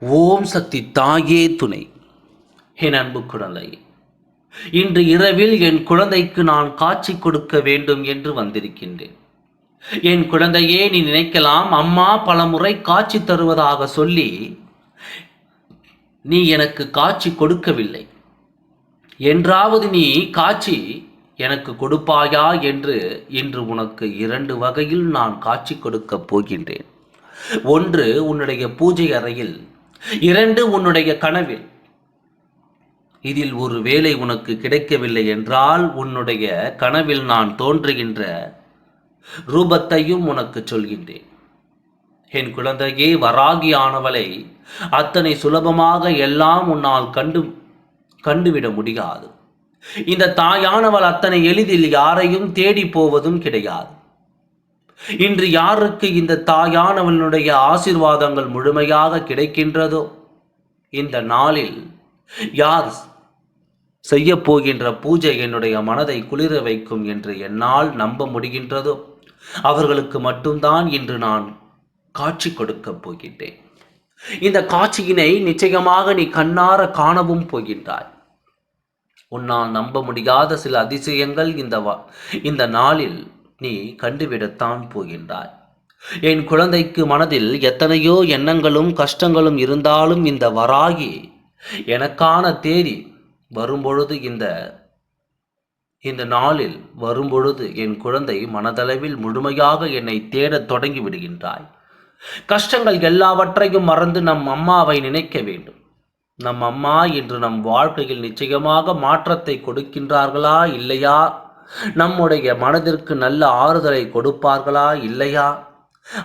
ஓம் சக்தி தாயே துணை. என் அன்பு குழந்தை இன்று இரவில் என் குழந்தைக்கு நான் காட்சி கொடுக்க வேண்டும் என்று வந்திருக்கின்றேன். என் குழந்தையே நீ நினைக்கலாம் அம்மா பலமுறை காட்சி தருவதாக சொல்லி நீ எனக்கு காட்சி கொடுக்கவில்லை. என்றாவது நீ காட்சி எனக்கு கொடுப்பாயா என்று இன்று உனக்கு இரண்டு வகையில் நான் காட்சி கொடுக்கப் போகின்றேன். ஒன்று உன்னுடைய பூஜை அறையில் இரண்டு உன்னுடைய கனவில். இதில் ஒரு வேலை உனக்கு கிடைக்கவில்லை என்றால் உன்னுடைய கனவில் நான் தோன்றுகின்ற ரூபத்தையும் உனக்கு சொல்கின்றேன். என் குழந்தையே வராகியானவளை அத்தனை சுலபமாக எல்லாம் உன்னால் கண்டு கண்டுவிட முடியாது. இந்த தாயானவள் அத்தனை எளிதில் யாரையும் தேடி போவதும் கிடையாது. இன்று யாருக்கு இந்த தாயானவனுடைய ஆசீர்வாதங்கள் முழுமையாக கிடைக்கின்றதோ? இந்த நாளில் யார் செய்ய போகின்ற பூஜை என்னுடைய மனதை குளிர வைக்கும் என்று என்னால் நம்ப முடிகின்றதோ? அவர்களுக்கு மட்டும்தான் இன்று நான் காட்சி கொடுக்கப் போகின்றேன். இந்த காட்சியினை நிச்சயமாக நீ கண்ணார காணவும் போகின்றாய். உன்னால் நம்ப முடியாத சில அதிசயங்கள் இந்த வ- இந்த நாளில் நீ கண்டுவிடத்தான் போகின்றாய். என் குழந்தைக்கு மனதில் எத்தனையோ எண்ணங்களும் கஷ்டங்களும் இருந்தாலும் இந்த வராகி எனக்கான தேதி வரும்பொழுது இந்த இந்த நாளில் வரும்பொழுது என் குழந்தை மனதளவில் முழுமையாக என்னை தேடத் தொடங்கி விடுகின்றாய். கஷ்டங்கள் எல்லாவற்றையும் மறந்து நம் அம்மாவை நினைக்க வேண்டும். நம் அம்மா இன்று நம் வாழ்க்கையில் நிச்சயமாக மாற்றத்தை கொடுக்கின்றார்களா இல்லையா நம்முடைய மனதிற்கு நல்ல ஆறுதலை கொடுப்பார்களா இல்லையா?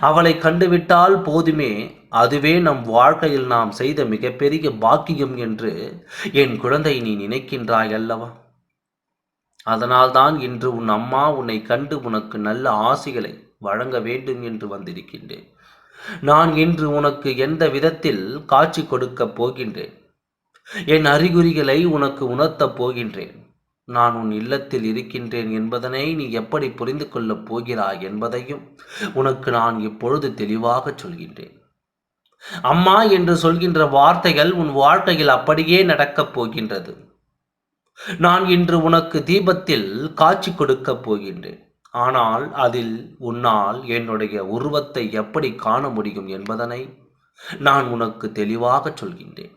அவளை கண்டுவிட்டால் போதுமே அதுவே நம் வாழ்க்கையில் நாம் செய்த மிகப்பெரிய பாக்கியம் என்று என் குழந்தை நீ நினைக்கின்றாய் அல்லவா? அதனால்தான் இன்று உன் அம்மா உன்னை கண்டு உனக்கு நல்ல ஆசைகளை வழங்க வேண்டும் என்று வந்திருக்கின்றேன். நான் இன்று உனக்கு எந்த விதத்தில் காட்சி கொடுக்கப் போகின்றேன்? என் அறிகுறிகளை உனக்கு உணர்த்தப் போகின்றேன். நான் உன் இல்லத்தில் இருக்கின்றேன் என்பதனை நீ எப்படி புரிந்து கொள்ளப் போகிறாய் என்பதையும் உனக்கு நான் இப்பொழுது தெளிவாகச் சொல்கின்றேன். அம்மா என்று சொல்கின்ற வார்த்தைகள் உன் வாழ்க்கையில் அப்படியே நடக்கப் போகின்றது. நான் இன்று உனக்கு தீபத்தில் காட்சி கொடுக்கப் போகின்றேன். ஆனால் அதில் உன்னால் என்னுடைய உருவத்தை எப்படி காண முடியும் என்பதனை நான் உனக்கு தெளிவாகச் சொல்கின்றேன்.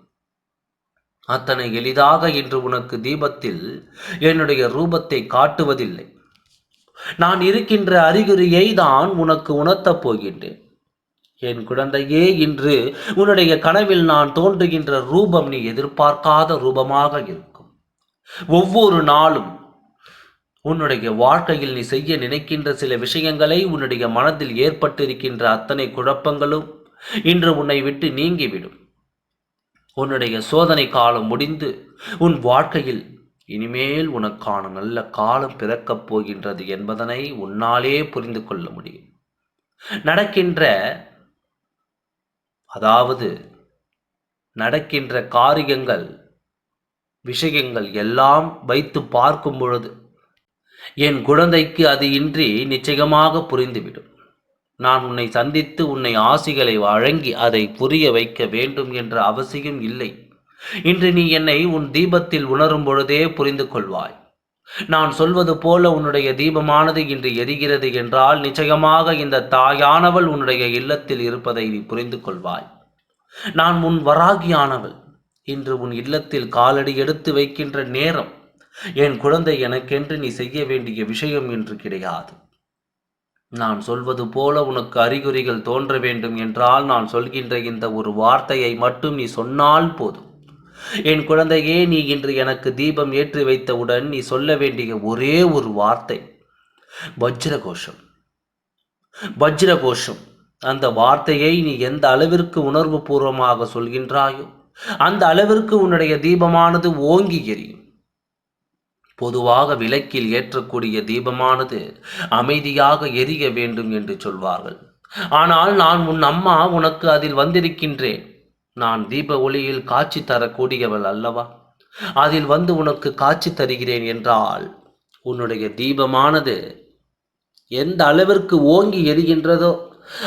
அத்தனை எளிதாக இன்று உனக்கு தீபத்தில் என்னுடைய ரூபத்தை காட்டுவதில்லை. நான் இருக்கின்ற அறிகுறியை தான் உனக்கு உணர்த்தப் போகின்றேன். என் குழந்தையே இன்று உன்னுடைய கனவில் நான் தோன்றுகின்ற ரூபம் நீ எதிர்பார்க்காத ரூபமாக இருக்கும். ஒவ்வொரு நாளும் உன்னுடைய வாழ்க்கையில் நீ செய்ய நினைக்கின்ற சில விஷயங்களை உன்னுடைய மனதில் ஏற்பட்டிருக்கின்ற அத்தனை குழப்பங்களும் இன்று உன்னை விட்டு நீங்கிவிடும். உன்னுடைய சோதனை காலம் முடிந்து உன் வாழ்க்கையில் இனிமேல் உனக்கான நல்ல காலம் பிறக்கப் போகின்றது என்பதனை உன்னாலே புரிந்து கொள்ள முடியும். நடக்கின்ற அதாவது நடக்கின்ற காரியங்கள் விஷயங்கள் எல்லாம் வைத்து பார்க்கும் பொழுது என் குழந்தைக்கு அது இன்றி நிச்சயமாக புரிந்துவிடும். நான் உன்னை சந்தித்து உன்னை ஆசிகளை வழங்கி அதை புரிய வைக்க வேண்டும் என்ற அவசியம் இல்லை. இன்று நீ என்னை உன் தீபத்தில் உணரும் பொழுதே புரிந்து கொள்வாய். நான் சொல்வது போல உன்னுடைய தீபமானது இன்று எரிகிறது என்றால் நிச்சயமாக இந்த தாயானவள் உன்னுடைய இல்லத்தில் இருப்பதை நீ புரிந்து கொள்வாய். நான் உன் வராகியானவள். இன்று உன் இல்லத்தில் காலடி எடுத்து வைக்கின்ற நேரம். என் குழந்தை எனக்கென்று நீ செய்ய வேண்டிய விஷயம் என்று கிடையாது. நான் சொல்வது போல உனக்கு அறிகுறிகள் தோன்ற வேண்டும் என்றால் நான் சொல்கின்ற இந்த ஒரு வார்த்தையை மட்டும் நீ சொன்னால் போதும். என் குழந்தையே நீ இன்று எனக்கு தீபம் ஏற்றி வைத்தவுடன் நீ சொல்ல வேண்டிய ஒரே ஒரு வார்த்தை வஜ்ரகோஷம். வஜ்ரகோஷம் அந்த வார்த்தையை நீ எந்த அளவிற்கு உணர்வு பூர்வமாக சொல்கின்றாயோ அந்த அளவிற்கு உன்னுடைய தீபமானது ஓங்கி எரியும். பொதுவாக விளக்கில் ஏற்றக்கூடிய தீபமானது அமைதியாக எரிய வேண்டும் என்று சொல்வார்கள். ஆனால் நான் உன் அம்மா உனக்கு அதில் வந்திருக்கின்றேன். நான் தீப ஒளியில் காட்சி தரக்கூடியவள் அல்லவா? அதில் வந்து உனக்கு காட்சி தருகிறேன் என்றால் உன்னுடைய தீபமானது எந்த அளவிற்கு ஓங்கி எரிகின்றதோ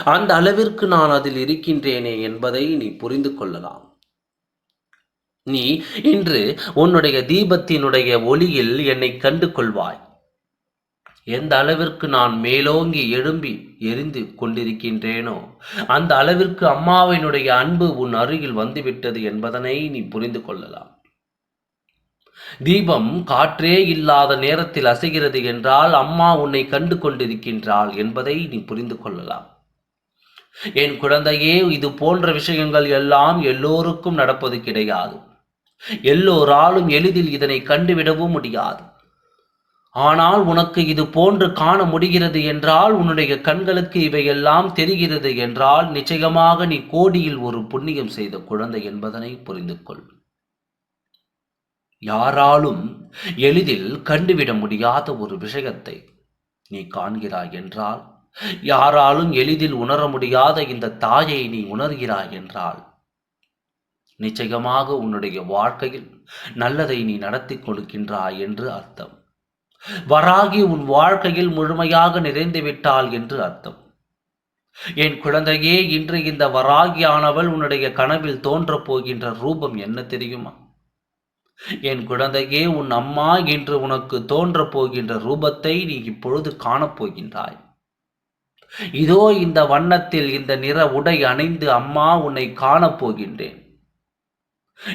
அந்த அளவிற்கு நான் அதில் இருக்கின்றேனே என்பதை நீ புரிந்து கொள்ளலாம். நீ இன்று உன்னுடைய தீபத்தினுடைய ஒளியில் என்னை கண்டு கொள்வாய் எந்த அளவிற்கு நான் மேலோங்கி எழும்பி எரிந்து கொண்டிருக்கின்றேனோ அந்த அளவிற்கு அம்மாவினுடைய அன்பு உன் அருகில் வந்துவிட்டது என்பதனை நீ புரிந்து கொள்ளலாம். தீபம் காற்றே இல்லாத நேரத்தில் அசைகிறது என்றால் அம்மா உன்னை கண்டு கொண்டிருக்கின்றாள் என்பதை நீ புரிந்து கொள்ளலாம். என் குழந்தையே இது போன்ற விஷயங்கள் எல்லாம் எல்லோருக்கும் நடப்பது கிடையாது. எல்லோராலும் எளிதில் இதனை கண்டுவிடவும் முடியாது. ஆனால் உனக்கு இது போன்று காண முடிகிறது என்றால் உன்னுடைய கண்களுக்கு இவையெல்லாம் தெரிகிறது என்றால் நிச்சயமாக நீ கோடியில் ஒரு புண்ணியம் செய்த குழந்தை என்பதனை புரிந்து கொள் யாராலும் எளிதில் கண்டுவிட முடியாத ஒரு விஷயத்தை நீ காண்கிறாய் என்றால் யாராலும் எளிதில் உணர முடியாத இந்த தாயை நீ உணர்கிறாய் என்றால் நிச்சயமாக உன்னுடைய வாழ்க்கையில் நல்லதை நீ நடத்தி கொடுக்கின்றாய் என்று அர்த்தம். வராகி உன் வாழ்க்கையில் முழுமையாக நிறைந்து விட்டாள் என்று அர்த்தம். என் குழந்தையே இன்று இந்த வராகியானவள் உன்னுடைய கனவில் தோன்றப் போகின்ற ரூபம் என்ன தெரியுமா? என் குழந்தையே உன் அம்மா என்று உனக்கு தோன்றப் போகின்ற ரூபத்தை நீ இப்பொழுது காணப்போகின்றாய் இதோ இந்த வண்ணத்தில் இந்த நிற உடை அணிந்து அம்மா உன்னை காணப் போகின்றேன்.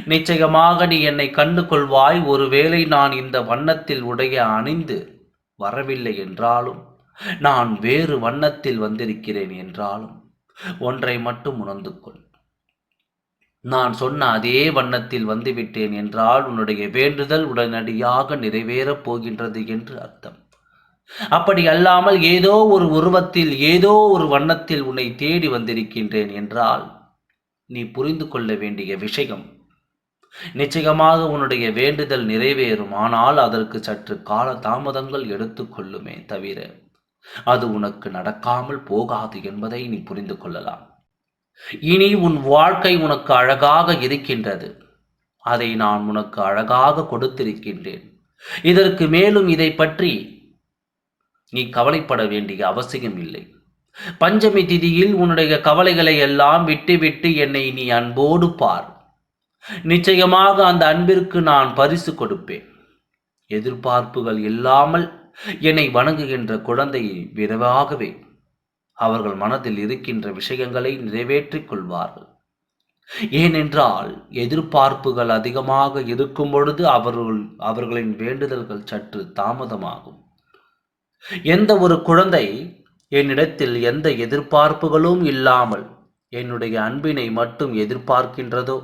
நிச்சயமாக நீ என்னை கண்டு கொள்வாய் ஒருவேளை நான் இந்த வண்ணத்தில் உடைய அணிந்து வரவில்லை என்றாலும் நான் வேறு வண்ணத்தில் வந்திருக்கிறேன் என்றாலும் ஒன்றை மட்டும் உணர்ந்து கொள். நான் சொன்ன அதே வண்ணத்தில் வந்துவிட்டேன் என்றால் உன்னுடைய வேண்டுதல் உடனடியாக நிறைவேறப் போகின்றது என்று அர்த்தம். அப்படி அல்லாமல் ஏதோ ஒரு உருவத்தில் ஏதோ ஒரு வண்ணத்தில் உன்னை தேடி வந்திருக்கின்றேன் என்றால் நீ புரிந்து கொள்ள வேண்டிய விஷயம் நிச்சயமாக உன்னுடைய வேண்டுதல் நிறைவேறும். ஆனால் அதற்கு சற்று கால தாமதங்கள் எடுத்துக்கொள்ளுமே தவிர அது உனக்கு நடக்காமல் போகாது என்பதை நீ புரிந்து கொள்ளலாம். இனி உன் வாழ்க்கை உனக்கு அழகாக இருக்கின்றது. அதை நான் உனக்கு அழகாக கொடுத்திருக்கின்றேன். இதற்கு மேலும் இதை பற்றி நீ கவலைப்பட வேண்டிய அவசியம் இல்லை. பஞ்சமி திதியில் உன்னுடைய கவலைகளை எல்லாம் விட்டுவிட்டு என்னை நீ அன்போடு பார். நிச்சயமாக அந்த அன்பிற்கு நான் பரிசு கொடுப்பேன். எதிர்பார்ப்புகள் இல்லாமல் என்னை வணங்குகின்ற குழந்தை விரைவாகவே அவர்கள் மனதில் இருக்கின்ற விஷயங்களை நிறைவேற்றிக் கொள்வார்கள். ஏனென்றால் எதிர்பார்ப்புகள் அதிகமாக இருக்கும் பொழுது அவர்கள் அவர்களின் வேண்டுதல்கள் சற்று தாமதமாகும். எந்த ஒரு குழந்தை என்னிடத்தில் எந்த எதிர்பார்ப்புகளும் இல்லாமல் என்னுடைய அன்பினை மட்டும் எதிர்பார்க்கின்றதோ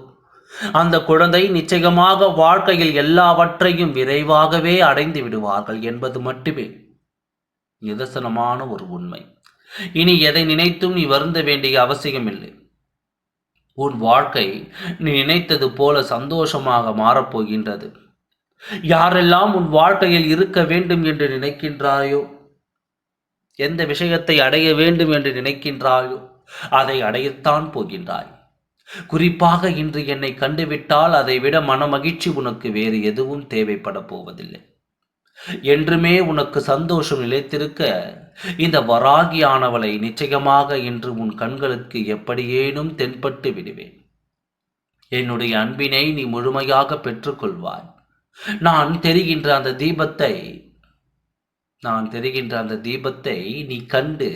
அந்த குழந்தை நிச்சயமாக வாழ்க்கையில் எல்லாவற்றையும் விரைவாகவே அடைந்து விடுவார்கள் என்பது மட்டுமே நிதர்சனமான ஒரு உண்மை. இனி எதை நினைத்தும் நீ வருந்த வேண்டிய அவசியமில்லை. உன் வாழ்க்கை நீ நினைத்தது போல சந்தோஷமாக மாறப்போகின்றது. யாரெல்லாம் உன் வாழ்க்கையில் இருக்க வேண்டும் என்று நினைக்கின்றாயோ எந்த விஷயத்தை அடைய வேண்டும் என்று நினைக்கின்றாயோ அதை அடையத்தான் போகின்றாய். குறிப்பாக இன்று என்னை கண்டுவிட்டால் அதை விட மனமகிழ்ச்சி உனக்கு வேறு எதுவும் தேவைப்பட போவதில்லை. என்றுமே உனக்கு சந்தோஷம் நிலைத்திருக்க இந்த வராகியானவளை நிச்சயமாக இன்று உன் கண்களுக்கு எப்படியேனும் தென்பட்டு விடுவேன். என்னுடைய அன்பினை நீ முழுமையாக பெற்றுக்கொள்வாய். நான் தெரிகின்ற அந்த தீபத்தை நான் தெரிகின்ற அந்த தீபத்தை நீ கண்டு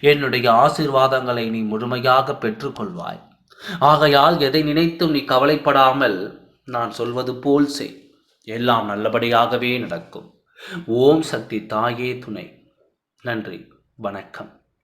என்னுடைய ஆசிர்வாதங்களை நீ முழுமையாக பெற்றுக்கொள்வாய். ஆகையால் எதை நினைத்தும் நீ கவலைப்படாமல் நான் சொல்வது போல் செய். எல்லாம் நல்லபடியாகவே நடக்கும். ஓம் சக்தி தாயே துணை. நன்றி. வணக்கம்.